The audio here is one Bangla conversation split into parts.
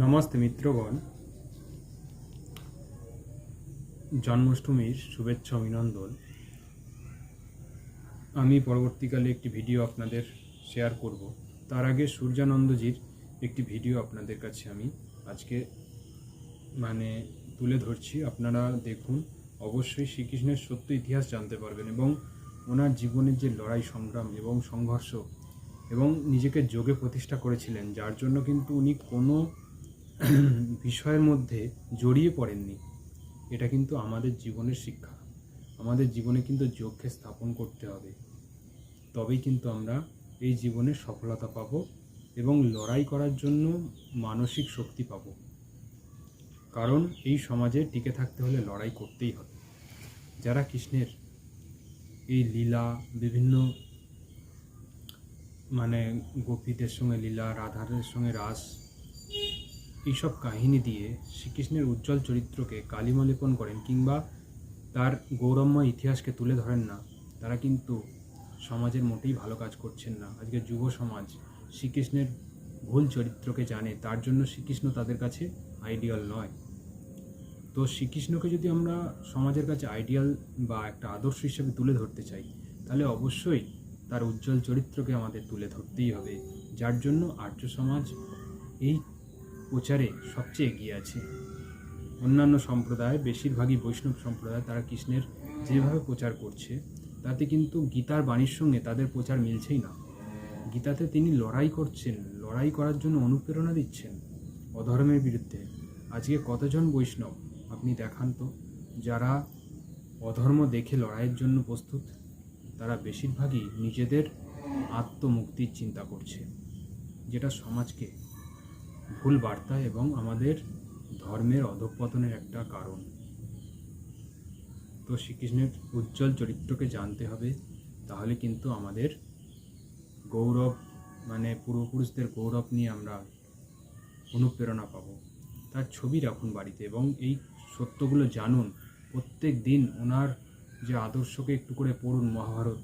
নমস্তে মিত্রগণ। জন্মাষ্টমীর শুভেচ্ছা অভিনন্দন। আমি পরবর্তীকালে একটি ভিডিও আপনাদের শেয়ার করব। তার আগে সূর্যানন্দজির একটি ভিডিও আপনাদের কাছে আমি আজকে মানে তুলে ধরছি। আপনারা দেখুন, অবশ্যই শ্রীকৃষ্ণের সত্য ইতিহাস জানতে পারবেন এবং ওনার জীবনের যে লড়াই সংগ্রাম এবং সংঘর্ষ এবং নিজেকে যোগে প্রতিষ্ঠা করেছিলেন, যার জন্য কিন্তু উনি কোনো বিষয়ের মধ্যে জড়িয়ে পড়েননি। এটা কিন্তু আমাদের জীবনের শিক্ষা। আমাদের জীবনে কিন্তু যোগকে স্থাপন করতে হবে। তবেই কিন্তু আমরা এই জীবনে সফলতা পাব এবং লড়াই করার জন্য মানসিক শক্তি পাব। কারণ এই সমাজে টিকে থাকতে হলে লড়াই করতেই হবে। যারা কৃষ্ণের এই লীলা, বিভিন্ন মানে গোপীদের সঙ্গে লীলা রাধারের সঙ্গে রাস এইসব কাহিনী দিয়ে শ্রীকৃষ্ণের উজ্জ্বল চরিত্রকে কালিমা লেপন করেন কিংবা তার গৌরবময় ইতিহাসকে তুলে ধরেন না, তারা কিন্তু সমাজের মোটেই ভালো কাজ করছেন না। আজকে যুব সমাজ শ্রীকৃষ্ণের ভুল চরিত্রকে জানে, তার জন্য শ্রীকৃষ্ণ তাদের কাছে আইডিয়াল নয়। তো শ্রীকৃষ্ণকে যদি আমরা সমাজের কাছে আইডিয়াল বা একটা আদর্শ হিসেবে তুলে ধরতে চাই, তাহলে অবশ্যই তার উজ্জ্বল চরিত্রকে আমাদের তুলে ধরতেই হবে, যার জন্য আর্য সমাজ এই প্রচারে সবচেয়ে এগিয়ে আছে। অন্যান্য সম্প্রদায়, বেশিরভাগই বৈষ্ণব সম্প্রদায়, তারা কৃষ্ণের যেভাবে প্রচার করছে, তাতে কিন্তু গীতার বাণীর সঙ্গে তাদের প্রচার মিলছেই না। গীতাতে তিনি লড়াই করছেন, লড়াই করার জন্য অনুপ্রেরণা দিচ্ছেন অধর্মের বিরুদ্ধে। আজকে কতজন বৈষ্ণব, আপনি দেখান তো, যারা অধর্ম দেখে লড়াইয়ের জন্য প্রস্তুত, তারা বেশিরভাগই নিজেদের আত্মমুক্তির চিন্তা করছে, যেটা সমাজকে ভুল বার্তা এবং আমাদের ধর্মের অধঃপতনের একটা কারণ। তো শ্রীকৃষ্ণের উজ্জ্বল চরিত্রকে জানতে হবে, তাহলে কিন্তু আমাদের গৌরব মানে পূর্বপুরুষদের গৌরব নিয়ে আমরা অনুপ্রেরণা পাব। তার ছবি রাখুন বাড়িতে এবং এই সত্যগুলো জানুন। প্রত্যেক দিন ওনার যে আদর্শকে একটু করে পড়ুন মহাভারত,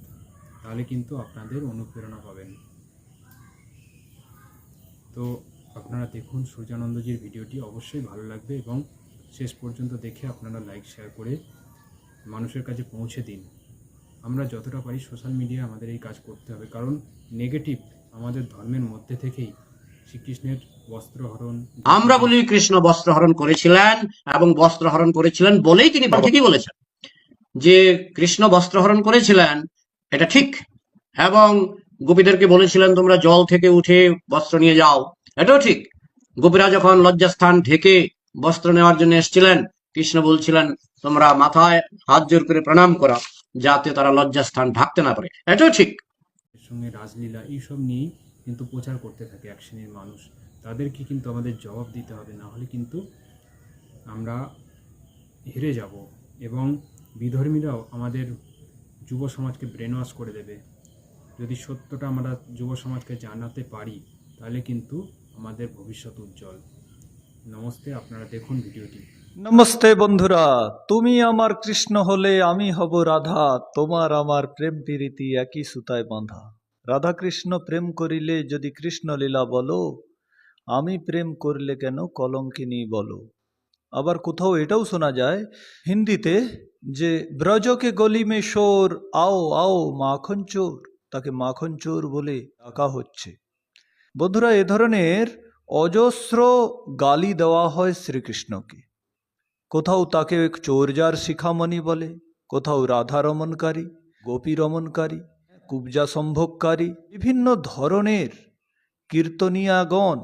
তাহলে কিন্তু আপনাদের অনুপ্রেরণা পাবেন। তো আপনারা দেখুন সূর্যানন্দজির ভিডিওটি অবশ্যই ভালো লাগবে এবং শেষ পর্যন্ত দেখে আপনারা লাইক শেয়ার করে মানুষের কাছে পৌঁছে দিন। আমরা যতটা পারি সোশ্যাল মিডিয়া আমাদের এই কাজ করতে হবে। কারণ নেগেটিভ আমাদের ধর্মের মধ্যে থেকেই শ্রীকৃষ্ণের বস্ত্রহরণ আমরা বলি কৃষ্ণ বস্ত্র হরণ করেছিলেন এবং বস্ত্র হরণ করেছিলেন বলেই তিনি ঠিকই বলেছেন যে কৃষ্ণ বস্ত্রহরণ করেছিলেন, এটা ঠিক। এবং গোপীদেরকে বলেছিলেন, তোমরা জল থেকে উঠে বস্ত্র নিয়ে যাও। এটাও ঠিক। গোপীরা যখন লজ্জাস্থান ঢেকে বস্ত্র নেওয়ার জন্য এসেছিলেন, কৃষ্ণ বলছিলেন, তোমরা মাথায় হাত জোর করে প্রণাম করা, যাতে তারা লজ্জাস্থান ঢাকতে না পারে। এটাও ঠিক। সঙ্গে রাজলীলা এইসব নিয়েই কিন্তু প্রচার করতে থাকে এক শ্রেণির মানুষ। তাদেরকে কিন্তু আমাদের জবাব দিতে হবে, না হলে কিন্তু আমরা হেরে যাব এবং বিধর্মীরাও আমাদের যুব সমাজকে ব্রেন ওয়াশ করে দেবে। যদি সত্যটা আমরা যুব সমাজকে জানাতে পারি, তাহলে কিন্তু আমাদের ভবিষ্যৎ উজ্জ্বল। নমস্তে, আপনারা দেখুন ভিডিওটি। নমস্তে বন্ধুরা, তুমি আমার কৃষ্ণ হলে আমি হব রাধা, তোমার আমার প্রেম প্রীতি একই সুতায় বাঁধা। রাধা কৃষ্ণ প্রেম করিলে যদি কৃষ্ণ লীলা বলো, আমি প্রেম করলে কেন কলঙ্কিনী বলো। আবার কোথাও এটাও শোনা যায়, হিন্দিতে যে, ব্রজকে গলি মে শোর, আও আও, মাখন চোর। তাকে মাখন চোর বলে ডাকা হচ্ছে। বন্ধুরা, এ ধরনের অজস্র গালি দেওয়া হয় শ্রীকৃষ্ণকে। কোথাও তাকে চোরজার শিখামণি বলে, কোথাও রাধা রমণকারী গোপী রমণকারী কুবজা সম্ভোগকারী বিভিন্ন ধরনের কীর্তনিয়াগণ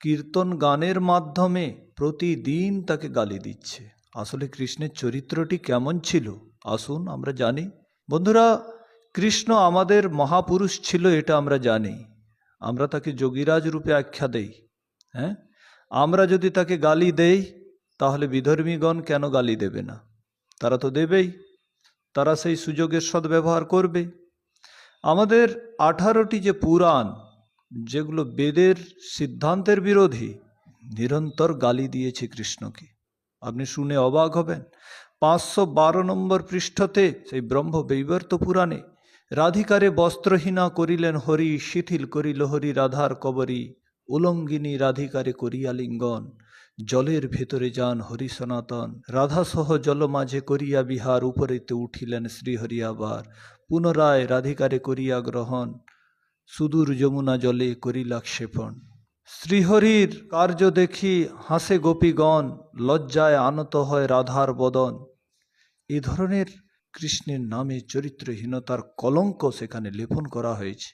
কীর্তন গানের মাধ্যমে প্রতিদিন তাকে গালি দিচ্ছে। আসলে কৃষ্ণের চরিত্রটি কেমন ছিল? আসুন আমরা জানি। বন্ধুরা, কৃষ্ণ আমাদের মহাপুরুষ ছিল এটা আমরা জানি। আমরা তাকে যোগীরাজ রূপে আখ্যা দেই হ্যাঁ? আমরা যদি তাকে গালি দেই, তাহলে বিধর্মীগণ কেন গালি দেবে না? তারা তো দেবেই, তারা সেই সুযোগের সদ্ব্যবহার করবে। আমাদের আঠারোটি যে পুরাণ, যেগুলো বেদের সিদ্ধান্তের বিরোধী, নিরন্তর গালি দিয়েছে কৃষ্ণকে। আপনি শুনে অবাক হবেন। পাঁচশো বারো নম্বর পৃষ্ঠতে সেই ব্রহ্ম বৈবর্ত পুরাণে রাধিকারে বস্ত্রহীনা করিলেন হরি, শিথিল করিল হরি রাধার কবরী। উলঙ্গিনী রাধিকারে করিয়া লিঙ্গন, জলের ভেতরে যান হরি সনাতন। রাধাসহ জল মাঝে করিয়া বিহার, উপরেতে উঠিলেন শ্রীহরি আবার। পুনরায় রাধিকারে করিয়া গ্রহণ, সুদূর যমুনা জলে করিলা ক্ষেপণ শ্রীহরির কার্য দেখি হাসে গোপীগণ, লজ্জায় আনত হয় রাধার বদন। এ ধরনের কৃষ্ণের নামে চরিত্রহীনতার কলঙ্ক সেখানে লেপন করা হয়েছে।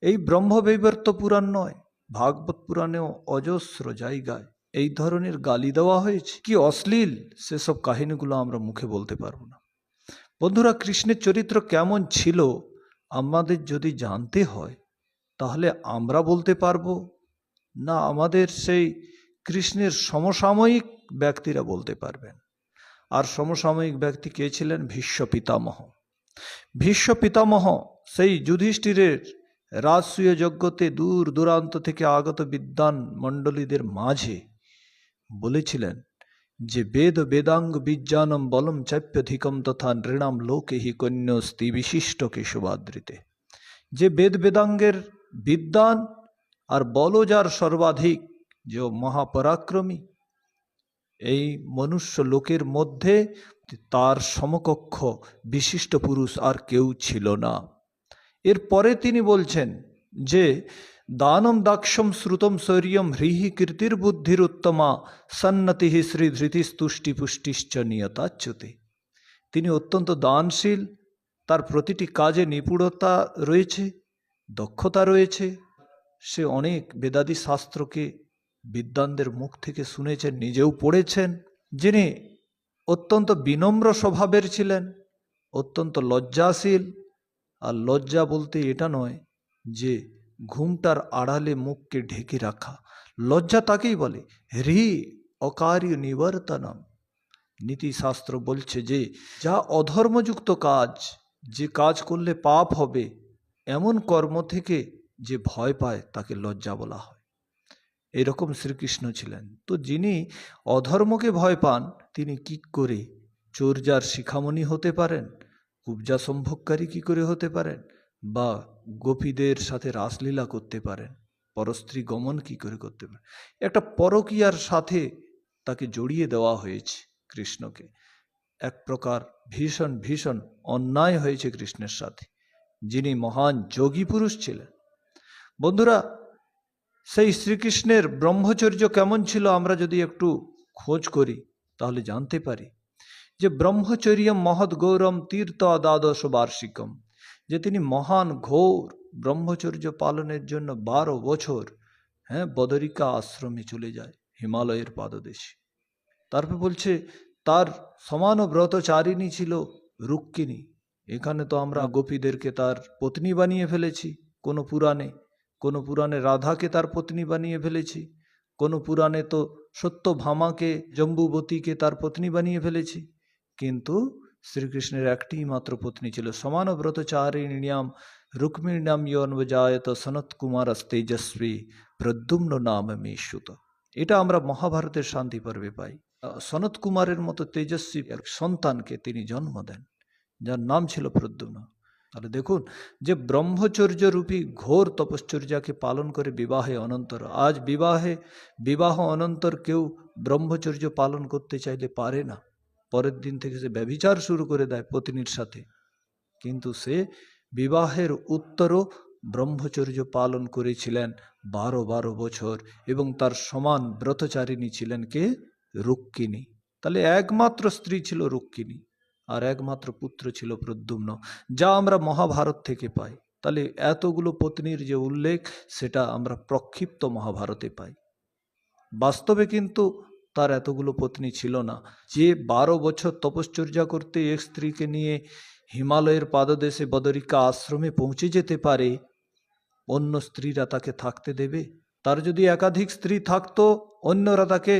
এই ব্রহ্মবৈবর্ত পুরাণ নয়, ভাগবত পুরাণেও অজস্র জায়গায় এই ধরনের গালি দেওয়া হয়েছে। কি অশ্লীল সেসব কাহিনীগুলো আমরা মুখে বলতে পারব না। বন্ধুরা, কৃষ্ণের চরিত্র কেমন ছিল আমাদের যদি জানতে হয়, তাহলে আমরা বলতে পারব? না, আমাদের সেই কৃষ্ণের সমসাময়িক ব্যক্তিরা বলতে পারবেন। আর সমসাময়িক ব্যক্তি কে ছিলেন? ভীষ্ম পিতামহ। ভীষ্ম পিতামহ সেই যুধিষ্ঠিরের রাজসূয় যজ্ঞতে দূর দূরান্ত থেকে আগত বিদ্বান মণ্ডলীদের মাঝে বলেছিলেন যে, বেদ বেদাঙ্গ বিজ্ঞানম বলম চাপ্যধিকম তথা নৃণাম লোকে হি কন্যস্তি বিশিষ্ট কেশবাদৃতে যে বেদ বেদাঙ্গের বিদ্বান আর বল যার সর্বাধিক যে মহাপরাক্রমী এই মনুষ্য লোকের মধ্যে তার সমকক্ষ বিশিষ্ট পুরুষ আর কেউ ছিল না। এরপরে তিনি বলছেন যে, দানম দাক্ষম শ্রুতম শৌর্যম হৃহি কীর্তির বুদ্ধির উত্তমা সন্নতি শ্রী ধৃতিস্তুষ্টি পুষ্টিশ্চ নিয়তাচ্যুতে। তিনি অত্যন্ত দানশীল, তার প্রতিটি কাজে নিপুণতা রয়েছে, দক্ষতা রয়েছে। সে অনেক বেদাদি শাস্ত্রকে বিদ্বানদের মুখ থেকে শুনেছেন, নিজেও পড়েছেন, যিনি অত্যন্ত বিনম্র স্বভাবের ছিলেন, অত্যন্ত লজ্জাশীল। আর লজ্জা বলতে এটা নয় যে ঘুমটার আড়ালে মুখকে ঢেকে রাখা। লজ্জা তাকেই বলে, হ্রি অকার্য নিবর্তনম। নীতিশাস্ত্র বলছে যে, যা অধর্মযুক্ত কাজ, যে কাজ করলে পাপ হবে, এমন কর্ম থেকে যে ভয় পায়, তাকে লজ্জা বলা হয়। এরকম শ্রীকৃষ্ণ ছিলেন। তো যিনি অধর্মকে ভয় পান, তিনি কি করে চোরজার শিখামণি হতে পারেন, কুবজা সম্ভবকারী কি করে হতে পারেন, বা গোপীদের সাথে রাসলীলা করতে পারেন, পরস্ত্রী গমন কি করে করতে পারেন? একটা পরকীয়ার সাথে তাকে জড়িয়ে দেওয়া হয়েছে কৃষ্ণকে। এক প্রকার ভীষণ ভীষণ অন্যায় হয়েছে কৃষ্ণের সাথে, যিনি মহান যোগী পুরুষ ছিলেন। বন্ধুরা সেই শ্রীকৃষ্ণের ব্রহ্মচর্য কেমন ছিল আমরা যদি একটু খোঁজ করি, তাহলে জানতে পারি যে ব্রহ্মচর্যম মহৎ গৌরম তীর্থ দ্বাদশ বার্ষিকম, যে তিনি মহান ঘোর ব্রহ্মচর্য পালনের জন্য বারো বছর হ্যাঁ বদরিকা আশ্রমে চলে যায়, হিমালয়ের পাদদেশে। তারপর বলছে, তার সমান ব্রতচারিণী ছিল রুক্মিণী। এখানে তো আমরা গোপীদেরকে তার পত্নী বানিয়ে ফেলেছি, কোনো পুরাণে। কোনো পুরাণে রাধাকে তার পত্নী বানিয়ে ফেলেছি, কোনো পুরাণে তো সত্যভামাকে জম্বুবতীকে তার পত্নী বানিয়ে ফেলেছি। কিন্তু শ্রীকৃষ্ণের একটি মাত্র পত্নী ছিল সমান ব্রতচারিণীয়াম রুক্মিণীনাম ইয়ন্বজায়ত সনত কুমার তেজস্বী প্রদ্যুম্ন নাম মেশুত। এটা আমরা মহাভারতের শান্তি পর্বে পাই। সনত কুমারের মতো তেজস্বী এক সন্তানকে তিনি জন্ম দেন, যার নাম ছিল প্রদ্যুম্ন। তাহলে দেখুন যে ব্রহ্মচর্য রূপী ঘোর তপশ্চর্যাকে পালন করে বিবাহে অনন্তর। আজ বিবাহে, বিবাহ অনন্তর কেউ ব্রহ্মচর্য পালন করতে চাইলে পারে না। পরের দিন থেকে সে ব্যভিচার শুরু করে দেয় পত্নীর সাথে। কিন্তু সে বিবাহের উত্তরও ব্রহ্মচর্য পালন করেছিলেন বারো বারো বছর এবং তার সমান ব্রতচারিণী ছিলেন কে? রুক্মিণী। তাহলে একমাত্র স্ত্রী ছিল রুক্মিণী। আর একমাত্র পুত্র ছিল প্রদ্যুম্ন, যা আমরা মহাভারত থেকে পাই। তাহলে এতগুলো পত্নীর যে উল্লেখ, সেটা আমরা প্রক্ষিপ্ত মহাভারতে পাই। বাস্তবে কিন্তু তার এতগুলো পত্নী ছিল না। যে বারো বছর তপশ্চর্যা করতে এক স্ত্রীকে নিয়ে হিমালয়ের পাদদেশে বদরিকা আশ্রমে পৌঁছে যেতে পারে, অন্য স্ত্রীরা তাকে থাকতে দেবে। তার যদি একাধিক স্ত্রী থাকতো, অন্যরা তাকে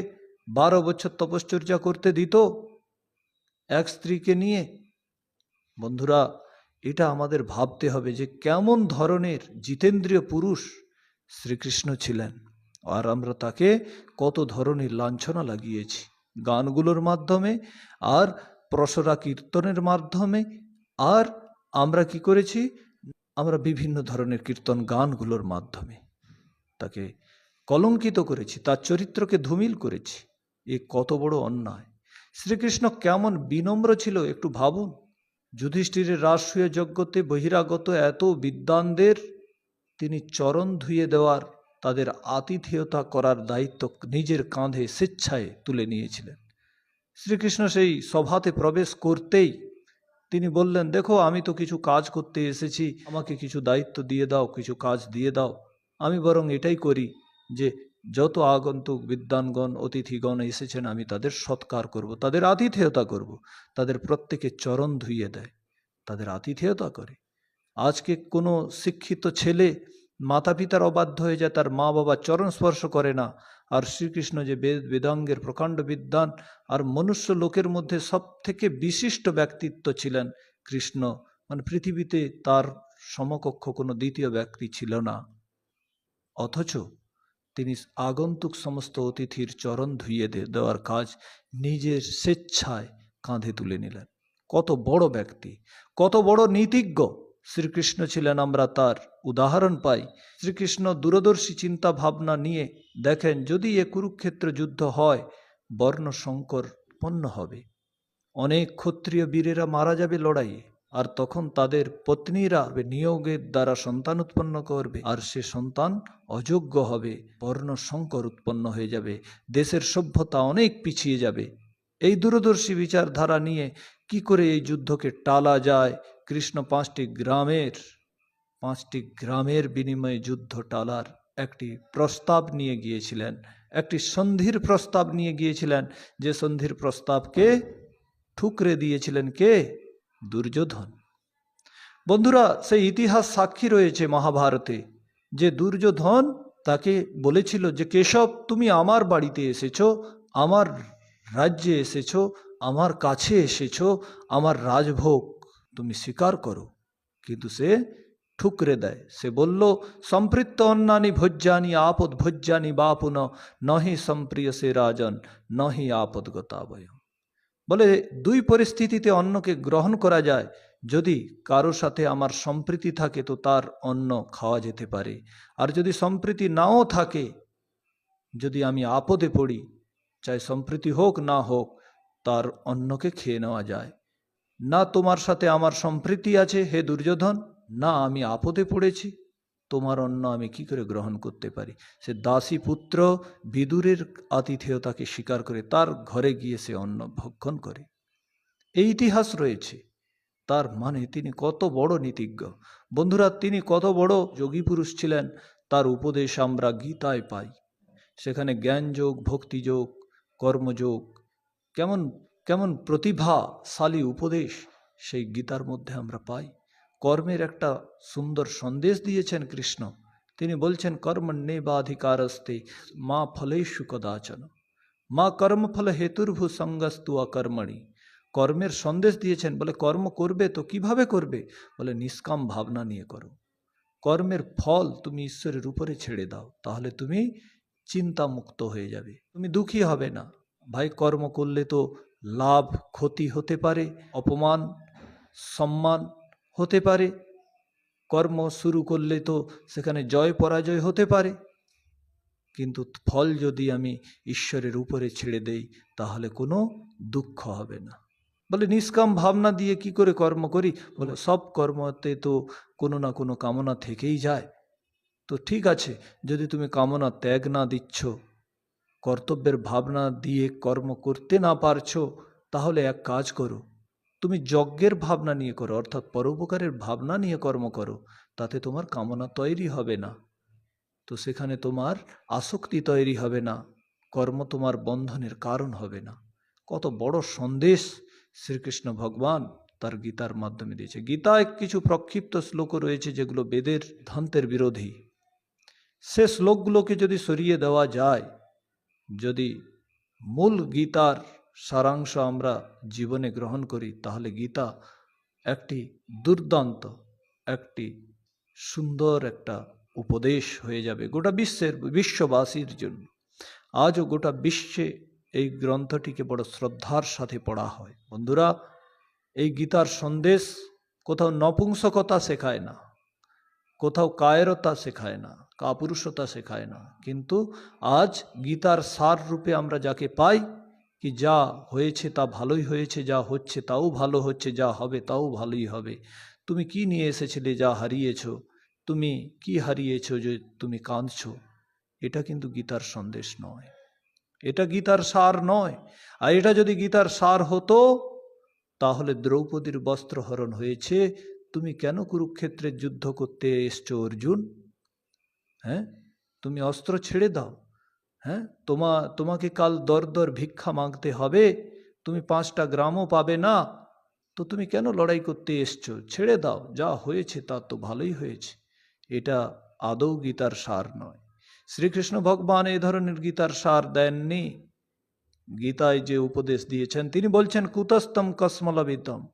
বারো বছর তপশ্চর্যা করতে দিত এক স্ত্রীকে নিয়ে, বন্ধুরা, এটা আমাদের ভাবতে হবে যে কেমন ধরনের জিতেন্দ্রীয় পুরুষ শ্রীকৃষ্ণ ছিলেন আর আমরা তাকে কত ধরনের লাঞ্ছনা লাগিয়েছি গানগুলোর মাধ্যমে আর প্রসরা কীর্তনের মাধ্যমে। আর আমরা কি করেছি? আমরা বিভিন্ন ধরনের কীর্তন গানগুলোর মাধ্যমে তাকে কলঙ্কিত করেছি, তার চরিত্রকে ধুমিল করেছি। এ কত বড় অন্যায়। শ্রীকৃষ্ণ কেমন বিনম্র ছিল একটু ভাবুন। যুধিষ্ঠিরের রাষ্ট্রীয় যজ্ঞতে বহিরাগত এত বিদ্বানদের, তিনি চরণ ধুয়ে দেওয়ার তাদের আতিথেয়তা করার দায়িত্ব নিজের কাঁধে স্বেচ্ছায় তুলে নিয়েছিলেন। শ্রীকৃষ্ণ সেই সভাতে প্রবেশ করতেই তিনি বললেন, দেখো, আমি তো কিছু কাজ করতে এসেছি, আমাকে কিছু দায়িত্ব দিয়ে দাও, কিছু কাজ দিয়ে দাও। আমি বরং এটাই করি যে যত আগন্তুক বিদ্বানগণ, অতিথিগণ এসেছেন, আমি তাদের সৎকার করব, তাদের আতিথেয়তা করব, তাদের প্রত্যেকে চরণ ধুইয়ে দেয়, তাদের আতিথেয়তা করে। আজকে কোনো শিক্ষিত ছেলে মাতা পিতার অবাধ্য হয়ে যায়, তার মা বাবা চরণ স্পর্শ করে না, আর শ্রীকৃষ্ণ যে বেদ বেদাঙ্গের প্রকাণ্ড বিদ্বান আর মনুষ্য লোকের মধ্যে সব থেকে বিশিষ্ট ব্যক্তিত্ব ছিলেন কৃষ্ণ মানে পৃথিবীতে তার সমকক্ষ কোনো দ্বিতীয় ব্যক্তি ছিল না। অথচ তিনি আগন্তুক সমস্ত অতিথির চরণ ধুইয়ে দেওয়ার কাজ নিজের স্বেচ্ছায় কাঁধে তুলে নিলেন। কত বড় ব্যক্তি, কত বড় নীতিজ্ঞ শ্রীকৃষ্ণ ছিলেন আমরা তার উদাহরণ পাই। শ্রীকৃষ্ণ দূরদর্শী চিন্তা ভাবনা নিয়ে দেখেন, যদি এ কুরুক্ষেত্র যুদ্ধ হয় বর্ণ সংকর উৎপন্ন হবে। অনেক ক্ষত্রিয় বীরেরা মারা যাবে লড়াইয়ে। আর তখন তাদের পত্নীরা নিয়োগের দ্বারা সন্তান উৎপন্ন করবে, আর সে সন্তান অযোগ্য হবে বর্ণ সংকর উৎপন্ন হয়ে যাবে, দেশের সভ্যতা অনেক পিছিয়ে যাবে। এই দূরদর্শী বিচারধারা নিয়ে কি করে এই যুদ্ধকে টালা যায়? কৃষ্ণ পাঁচটি গ্রামের পাঁচটি গ্রামের বিনিময়ে যুদ্ধ টালার একটি প্রস্তাব নিয়ে গিয়েছিলেন, একটি সন্ধির প্রস্তাব নিয়ে গিয়েছিলেন। যে সন্ধির প্রস্তাবকে ঠুকরে দিয়েছিলেন কে? দুর্যোধন। বন্ধুরা, সেই ইতিহাস সাক্ষী রয়েছে মহাভারতে যে দুর্যোধন তাকে বলেছিল যে, কেশব, তুমি আমার বাড়িতে এসেছ, আমার রাজ্যে এসেছ, আমার কাছে এসেছ, আমার রাজভোগ তুমি স্বীকার করো। কিন্তু সে ঠুকরে দেয়। সে বলল, সম্পৃক্ত অন্নানি ভোজ্যানি আপদ ভোজ্যানি বাপুন নহি সম্প্রিয় সে রাজন, নহি আপদগতাবয় বলে, দুই পরিস্থিতিতে অন্নকে গ্রহণ করা যায়। যদি কারও সাথে আমার সম্প্রীতি থাকে, তো তার অন্ন খাওয়া যেতে পারে। আর যদি সম্প্রীতি নাও থাকে, যদি আমি আপদে পড়ি, চাই সম্প্রীতি হোক না হোক, তার অন্নকে খেয়ে নেওয়া যায়। না তোমার সাথে আমার সম্প্রীতি আছে, হে দুর্যোধন, না আমি আপদে পড়েছি। তোমার অন্ন আমি কি করে গ্রহণ করতে পারি? সে দাসী পুত্র বিদুরের আতিথেয়তাকে স্বীকার করে তার ঘরে গিয়ে সে অন্ন ভক্ষণ করে। এই ইতিহাস রয়েছে। তার মানে তিনি কত বড় নীতিজ্ঞ। বন্ধুরা, তিনি কত বড় যোগী পুরুষ ছিলেন, তার উপদেশ আমরা গীতায় পাই। সেখানে জ্ঞানযোগ, ভক্তিযোগ, কর্মযোগ, কেমন কেমন প্রতিভাশালী উপদেশ সেই গীতার মধ্যে আমরা পাই। কর্মের একটা সুন্দর সন্দেশ দিয়েছেন কৃষ্ণ। তিনি বলছেন কর্মণ্যে বাধিকারস্তে মা ফলেষু কদাচন। মা কর্মফল হেতুর্ভু সঙ্গস্তু অকর্মণি। কর্মের সন্দেশ দিয়েছেন, বলে, কর্ম করবে তো কীভাবে করবে? বলে, নিষ্কাম ভাবনা নিয়ে করো। কর্মের ফল তুমি ঈশ্বরের উপরে ছেড়ে দাও, তাহলে তুমি চিন্তা মুক্ত হয়ে যাবে। তুমি দুঃখী হবে না। ভাই, কর্ম করলে তো লাভ ক্ষতি হতে পারে। অপমান, সম্মান হতে পারে। কর্ম শুরু করলে তো সেখানে জয় পরাজয় হতে পারে। কিন্তু ফল যদি আমি ঈশ্বরের উপরে ছেড়ে দেই, তাহলে কোনো দুঃখ হবে না। বলে, নিষ্কাম ভাবনা দিয়ে কি করে কর্ম করি? বলে, সব কর্মতে তো কোনো না কোনো কামনা থেকেই যায়। তো ঠিক আছে, যদি তুমি কামনা ত্যাগ না দিচ্ছ, কর্তব্যের ভাবনা দিয়ে কর্ম করতে না পারছ, তাহলে এক কাজ করো। তুমি যজ্ঞের ভাবনা নিয়ে করো, অর্থাৎ পরোপকারের ভাবনা নিয়ে কর্ম করো, তাতে তোমার কামনা তৈরি হবে না। তো সেখানে তোমার আসক্তি তৈরি হবে না, কর্ম তোমার বন্ধনের কারণ হবে না। কত বড় সন্দেশ শ্রীকৃষ্ণ ভগবান তার গীতার মাধ্যমে দিয়েছে। গীতায় কিছু প্রক্ষিপ্ত শ্লোকও রয়েছে যেগুলো বেদের ধান্তের বিরোধী। সে শ্লোকগুলোকে যদি সরিয়ে দেওয়া যায়, যদি মূল গীতার সারাংশ আমরা জীবনে গ্রহণ করি, তাহলে গীতা একটি দুর্দান্ত, একটি সুন্দর একটা উপদেশ হয়ে যাবে গোটা বিশ্বের, বিশ্ববাসীর জন্য। আজও গোটা বিশ্বে এই গ্রন্থটিকে বড় শ্রদ্ধার সাথে পড়া হয়। বন্ধুরা, এই গীতার সন্দেশ কোথাও নপুংসকতা শেখায় না, কোথাও কায়রতা শেখায় না, কাপুরুষতা শেখায় না। কিন্তু আজ গীতার সার রূপে আমরা যাকে পাই কি যা হয়েছে তা ভালোই হয়েছে, যা হচ্ছে তাও ভালো হচ্ছে, যা হবে তাও ভালোই হবে। তুমি কি নিয়ে এসেছিলে যা হারিয়েছ? তুমি কি হারিয়েছ যে তুমি কাঁদছ? এটা কিন্তু গীতার সন্দেশ নয়। এটা গীতার সার নয়। আর এটা যদি গীতার সার হতো, তাহলে দ্রৌপদীর বস্ত্রহরণ হয়েছে। তুমি কেন কুরুক্ষেত্রের যুদ্ধ করতে এসছো, অর্জুন? হ্যাঁ? তুমি অস্ত্র ছেড়ে দাও। হ্যাঁ? তোমা, তোমাকে কাল দর দর ভিক্ষা মাগতে হবে, তুমি পাঁচটা গ্রামও পাবে না, তো তুমি কেন লড়াই করতে এসছো? ছেড়ে দাও, যা হয়েছে তা তো ভালোই হয়েছে। এটা আদৌ গীতার সার নয়। শ্রীকৃষ্ণ ভগবান এ ধরনের গীতার সার দেননি। গীতায় যে উপদেশ দিয়েছেন, তিনি বলছেন কুতস্তম কসমলবিতম,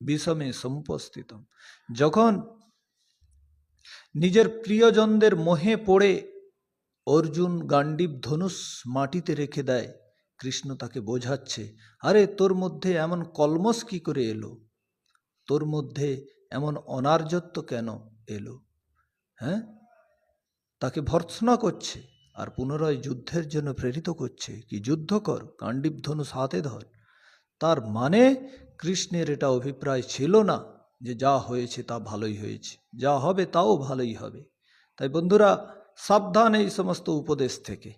বিষমে সম্পস্থিতম। যখন নিজের প্রিয়জনদের মোহে পড়ে অর্জুন গান্ডীব ধনুষ মাটিতে রেখে দেয়। কৃষ্ণ তাকে বোঝাচ্ছে, আরে, তোর মধ্যে এমন কলমস কি করে এলো? তোর মধ্যে এমন অনার্যত্ব কেন এলো? হ্যাঁ? তাকে ভর্ৎসনা করছে আর পুনরায় যুদ্ধের জন্য প্রেরিত করছে। কি যুদ্ধ কর কাণ্ডীব ধনুষ হাতে ধর। তার মানে কৃষ্ণের এটা অভিপ্রায় ছিল না যে যা হয়েছে তা ভালোই হয়েছে, যা হবে তাও ভালোই হবে। তাই বন্ধুরা সাবধান এই সমস্ত উপদেশ থেকে।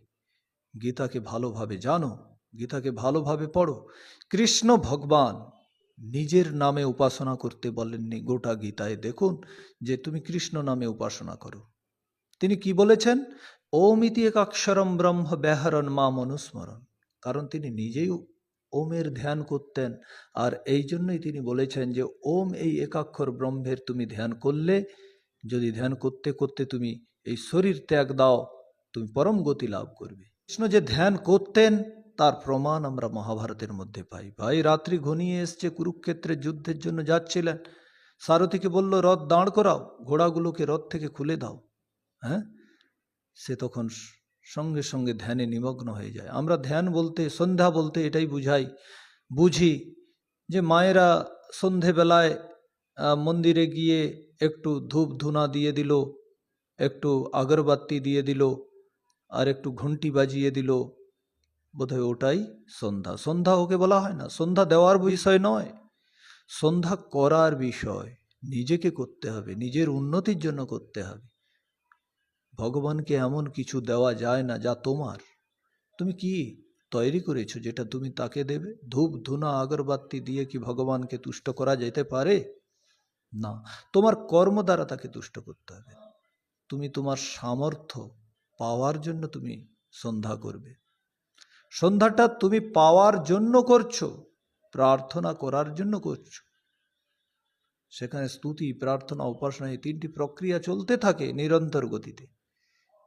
গীতাকে ভালোভাবে জানো, গীতাকে ভালোভাবে পড়ো। কৃষ্ণ ভগবান নিজের নামে উপাসনা করতে বলেননি, গোটা গীতায় দেখুন যে তুমি কৃষ্ণ নামে উপাসনা করো। তিনি কি বলেছেন? ওম ইতি এক অক্ষরম ব্রহ্ম ব্যাহরণ মা মনুস্মরণ। কারণ তিনি নিজেই ওমের ধ্যান করতেন। আর এই জন্যই তিনি বলেছেন যে, ওম এই একাক্ষর ব্রহ্মের তুমি ধ্যান করলে, যদি ধ্যান করতে করতে তুমি এই শরীর ত্যাগ দাও, তুমি পরম গতি লাভ করবে। কৃষ্ণ যে ধ্যান করতেন, তার প্রমাণ আমরা মহাভারতের মধ্যে পাই। ভাই, রাত্রি ঘনিয়ে এসছে কুরুক্ষেত্রের যুদ্ধের জন্য যাচ্ছিলেন। সারথীকে বলল, রথ দাঁড় করাও, ঘোড়াগুলোকে রথ থেকে খুলে দাও। হ্যাঁ? সে তখন সঙ্গে সঙ্গে ধ্যানে নিমগ্ন হয়ে যায়। আমরা ধ্যান বলতে, সন্ধ্যা বলতে এটাই বুঝাই। বুঝি যে মায়েরা সন্ধেবেলায় মন্দিরে গিয়ে একটু ধূপ ধুনা দিয়ে দিল একটু আগরবাতি দিয়ে দিল আর একটু ঘন্টি বাজিয়ে দিল। বোধহয় ওটাই সন্ধ্যা। সন্ধ্যা ওকে বলা হয় না। সন্ধ্যা দেওয়ার বিষয় নয়। সন্ধ্যা করার বিষয়। নিজেকে করতে হবে। নিজের উন্নতির জন্য করতে হবে। ভগবানকে এমন কিছু দেওয়া যায় না যা তোমার। তুমি কি তৈরি করেছ যেটা তুমি তাকে দেবে? ধূপ, ধুনা, আগরবাতি দিয়ে কি ভগবানকে তুষ্ট করা যেতে পারে? না। তোমার কর্ম দ্বারা তাকে তুষ্ট করতে হবে। তুমি তোমার সামর্থ্য পাওয়ার জন্য তুমি সন্ধ্যা করবে। সন্ধ্যাটা তুমি পাওয়ার জন্য করছ, প্রার্থনা করার জন্য করছ। সেখানে স্তুতি, প্রার্থনা, উপাসনা এই তিনটি প্রক্রিয়া চলতে থাকে নিরন্তর গতিতে।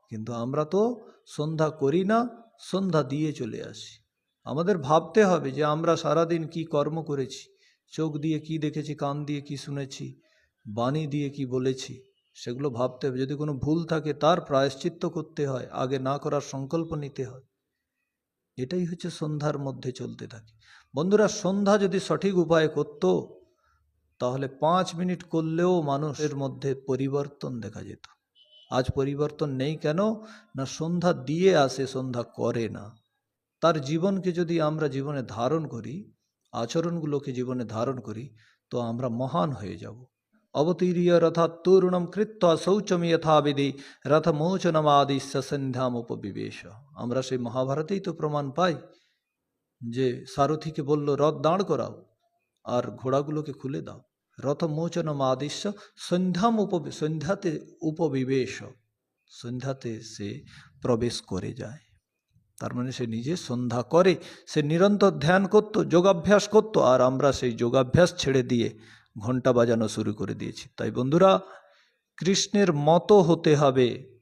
কিন্তু আমরা তো সন্ধ্যা করি না, সন্ধ্যা দিয়ে চলে আসি। আমাদের ভাবতে হবে যে আমরা সারাদিন কি কর্ম করেছি, চোখ দিয়ে কি দেখেছি, কান দিয়ে কি শুনেছি, বাণী দিয়ে কি বলেছি। সেগুলো ভাবতে হবে। যদি কোনো ভুল থাকে, তার প্রায়শ্চিত্ত করতে হয়, আগে না করার সংকল্প নিতে হয়। এটাই হচ্ছে সন্ধ্যার মধ্যে চলতে থাকে। বন্ধুরা, সন্ধ্যা যদি সঠিক উপায়ে করত, তাহলে পাঁচ মিনিট করলেও মানুষের মধ্যে পরিবর্তন দেখা যেত। আজ পরিবর্তন নেই কেন? না সন্ধ্যা দিয়ে আসে, সন্ধ্যা করে না। তার জীবনকে যদি আমরা জীবনে ধারণ করি, আচরণগুলোকে জীবনে ধারণ করি, তো আমরা মহান হয়ে যাব। অবতীর্য রথাত্তূর্ণম কৃত্বা শৌচম যথাবিধি রথমোচনমাদি সন্ধ্যাম উপবিবেশ আমরা সেই মহাভারতেই তো প্রমাণ পাই যে সারথীকে বলল, রথ দাঁড় করাও আর ঘোড়াগুলোকে খুলে দাও। রথমোচনম আদিশ্য সন্ধ্যাম উপ সন্ধ্যাতে উপবিবেশ, সন্ধ্যাতে সে প্রবেশ করে যায়। তার মানে সে নিজে সন্ধ্যা করে, সে নিরন্তর ধ্যান করত, যোগাভ্যাস করত আর আমরা সেই যোগাভ্যাস ছেড়ে দিয়ে ঘণ্টা বাজানো শুরু করে দিয়েছি। তাই বন্ধুরা, কৃষ্ণের মতো হতে হবে।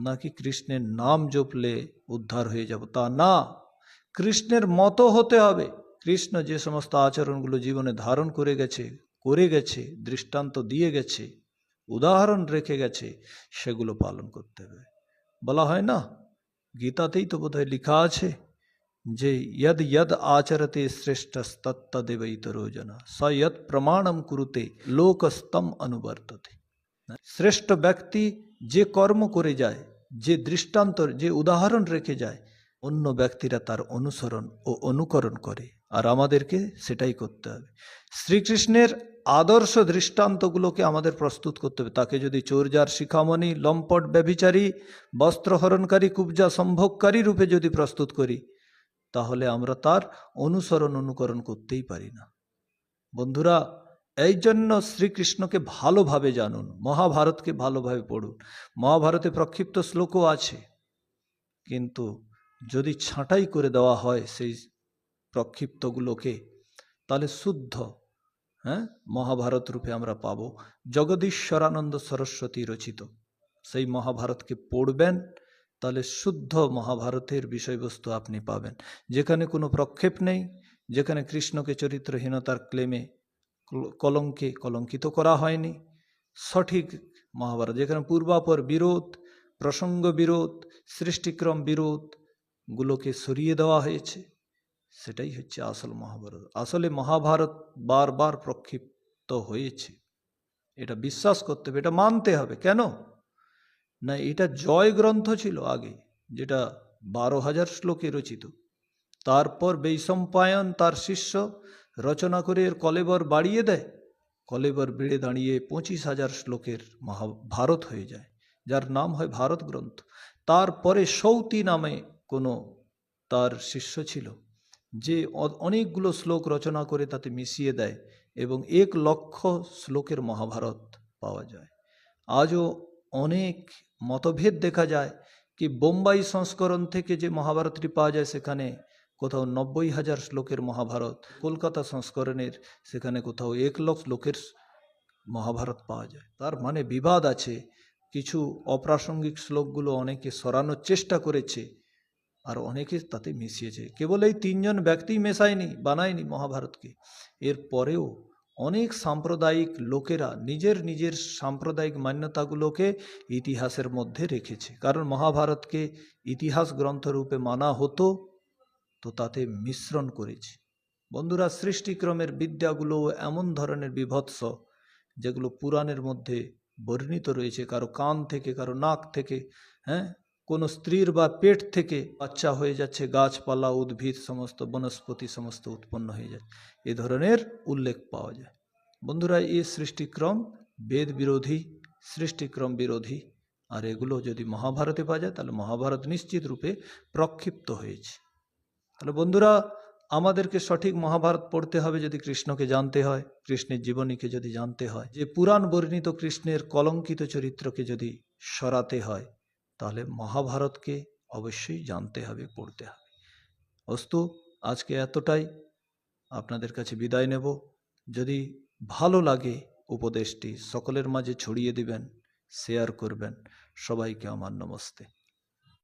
নাকি কৃষ্ণের নাম জপলে উদ্ধার হয়ে যাব? তা না, কৃষ্ণের মতো হতে হবে। কৃষ্ণ যে সমস্ত আচরণগুলো জীবনে ধারণ করে গেছে করে গেছে, দৃষ্টান্ত দিয়ে গেছে, উদাহরণ রেখে গেছে, সেগুলো পালন করতে হবে। বলা হয় না, গীতাতেই তো বোধহয় লেখা আছে যে ইয়দ ইয়দ আচরতে শ্রেষ্ঠস্তত্তদেবৈতরোজন স ইয়দ প্রমাণম কুরুতে লোকস্তম অনুবর্ততে শ্রেষ্ঠ ব্যক্তি যে কর্ম করে যায় যে দৃষ্টান্তর যে উদাহরণ রেখে যায় অন্য ব্যক্তিরা তার অনুসরণ ও অনুকরণ করে, আর আমাদেরকে সেটাই করতে হবে। শ্রীকৃষ্ণের আদর্শ দৃষ্টান্তগুলোকে আমাদের প্রস্তুত করতে হবে। তাকে যদি চোরজার শিখামণি, লম্পট ব্যভিচারী, বস্ত্রহরণকারী, কুবজা সম্ভোগকারী রূপে যদি প্রস্তুত করি তাহলে আমরা তার অনুসরণ অনুকরণ করতেই পারি না। বন্ধুরা এই জন্য শ্রীকৃষ্ণকে ভালোভাবে জানুন, মহাভারতকে ভালোভাবে পড়ুন। মহাভারতে প্রক্ষিপ্ত শ্লোকও আছে, কিন্তু যদি ছাঁটাই করে দেওয়া হয় সেই প্রক্ষিপ্তগুলোকে, তাহলে শুদ্ধ হ্যাঁ মহাভারত রূপে আমরা পাবো। জগদীশ্বরানন্দ সরস্বতী রচিত, সেই মহাভারতকে পড়বেন তাহলে শুদ্ধ মহাভারতের বিষয়বস্তু আপনি পাবেন। যেখানে কোনো প্রক্ষেপ নেই, যেখানে কৃষ্ণকে চরিত্রহীনতার ক্লেমে কল- কলঙ্কে কলঙ্কিত করা হয়নি, সঠিক মহাভারত, যেখানে পূর্বাপর বিরোধ, প্রসঙ্গ বিরোধ, সৃষ্টিক্রম বিরোধ গুলোকে সরিয়ে দেওয়া হয়েছে, সেটাই হচ্ছে আসল মহাভারত। আসলে মহাভারত বারবার প্রক্ষিপ্ত হয়েছে। এটা বিশ্বাস করতে হবে, এটা মানতে হবে। কেন? না, এটা জয় গ্রন্থ ছিল আগে, যেটা বারো হাজার শ্লোকে রচিত। তারপর বৈশম্পায়ন তার শিষ্য রচনা করে এর কলেবর বাড়িয়ে দেয়। কলেবর বেড়ে দাঁড়িয়ে পঁচিশ হাজার শ্লোকের মহাভারত হয়ে যায়, যার নাম হয় ভারত গ্রন্থ। তারপরে সৌতি নামে কোনো তার শিষ্য ছিল, যে অনেকগুলো শ্লোক রচনা করে তাতে মিশিয়ে দেয় এবং এক লক্ষ শ্লোকের মহাভারত পাওয়া যায়। আজও অনেক মতভেদ দেখা যায় কি বোম্বাই সংস্করণ থেকে যে মহাভারতটি পাওয়া যায় সেখানে কোথাও নব্বই হাজার শ্লোকের মহাভারত, কলকাতা সংস্করণের সেখানে কোথাও এক লক্ষ শ্লোকের মহাভারত পাওয়া যায়। তার মানে বিবাদ আছে, কিছু অপ্রাসঙ্গিক শ্লোকগুলো অনেকে সরানোর চেষ্টা করেছে আর অনেকে তাতে মিশিয়েছে। কেবল এই তিনজন ব্যক্তি মেশায়নি, বানায়নি মহাভারতকে। এর পরেও অনেক সাম্প্রদায়িক লোকেরা নিজের নিজের সাম্প্রদায়িক মান্যতাগুলোকে ইতিহাসের মধ্যে রেখেছে। কারণ মহাভারতকে ইতিহাস গ্রন্থরূপে মানা হতো, তো তাতে মিশ্রণ করেছে। বন্ধুরা, সৃষ্টিক্রমের বিদ্যাগুলো এমন ধরনের বিভৎস, যেগুলো পুরাণের মধ্যে বর্ণিত রয়েছে। কারও কান থেকে, কারও নাক থেকে হ্যাঁ? কোনো স্ত্রীর বা পেট থেকে বাচ্চা হয়ে যাচ্ছে, গাছপালা, উদ্ভিদ সমস্ত, বনস্পতি সমস্ত উৎপন্ন হয়ে যায় এ ধরনের উল্লেখ পাওয়া যায়। বন্ধুরা এই সৃষ্টিক্রম বেদ বিরোধী, সৃষ্টিক্রম বিরোধী। আর এগুলো যদি মহাভারতে পাওয়া যায়, তাহলে মহাভারত নিশ্চিত রূপে প্রক্ষিপ্ত হয়েছে। তাহলে বন্ধুরা, আমাদেরকে সঠিক মহাভারত পড়তে হবে যদি কৃষ্ণকে জানতে হয়, কৃষ্ণের জীবনীকে যদি জানতে হয়। যে পুরাণ বর্ণিত কৃষ্ণের কলঙ্কিত চরিত্রকে যদি সরাতে হয় তাহলে মহাভারতকে অবশ্যই জানতে হবে, পড়তে হবে। অস্তু, আজকে এতটাই। আপনাদের কাছে বিদায় নেব। যদি ভালো লাগে উপদেশটি, সকলের মাঝে ছড়িয়ে দিবেন শেয়ার করবেন। সবাইকে আমার নমস্তে।